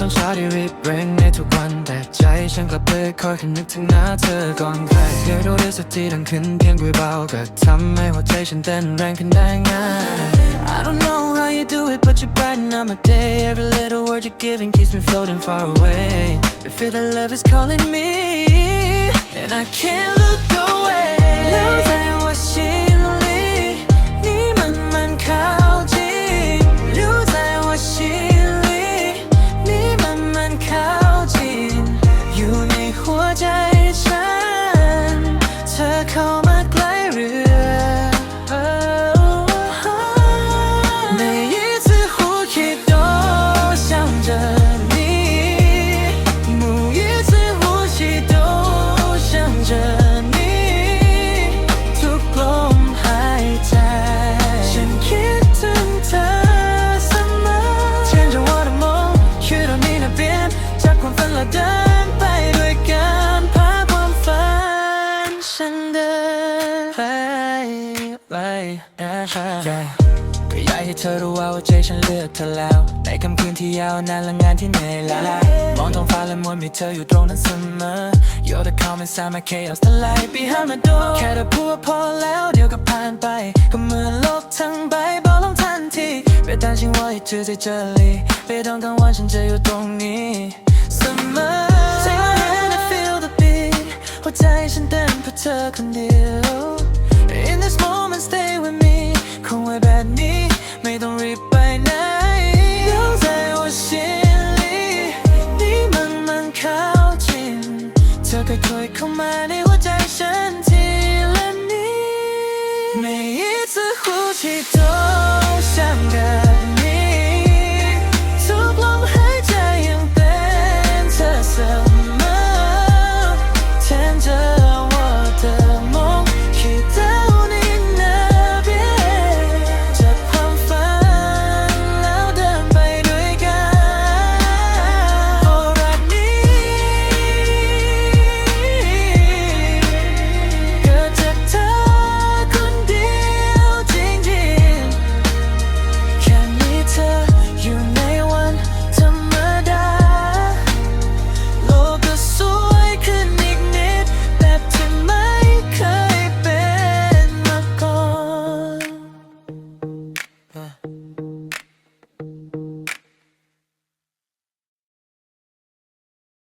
ต้องเชาที่รีบเร่งในทุกวัน แต่ใจฉันกลับไปคอยแค่นึกถึงหน้าเธอก่อนใครเสียงดูได้สักทีดังขึ้นเพียงคุยเบาก็ทำให้หัวใจฉันเต้นแรงขึ้นได้ง่าย I don't know how you do it but you brighten up my day Every little word you're giving keeps me floating far away I feel that love is calling me And I can't เราเดินไปด้วยกันพาความฝันฉันเดินไปไป yeah ก็อยากให้เธอรู้ว่าหัวใจฉันเลือกเธอแล้ว ในค่ำคืนที่ยาวนานและงานที่เหนื่อยล้ามองท้องฟ้าและมวลมีเธออยู่ตรงนั้นเสมอ You're the calm inside my chaos the light behind my door แค่เธอพูดว่าพอแล้วเดี๋ยวก็ผ่านไป ก็เหมือนโลกทั้งใบบอกลงทันที别担心我一直在这里别ต้องกังวลฉันจะอยู่ตรงนี้ เสมอ Take my hand and feel the beat หัวใจฉันเต้นเพื่อเธอคนเดียว In this moment stay with me คงไว้แบบนี้ไม่ต้องรีบไปไหนรู้ใจว่าชิลีนี่มันมันเข้าจริง เธอค่อยๆเข้ามาในหัวใจฉัน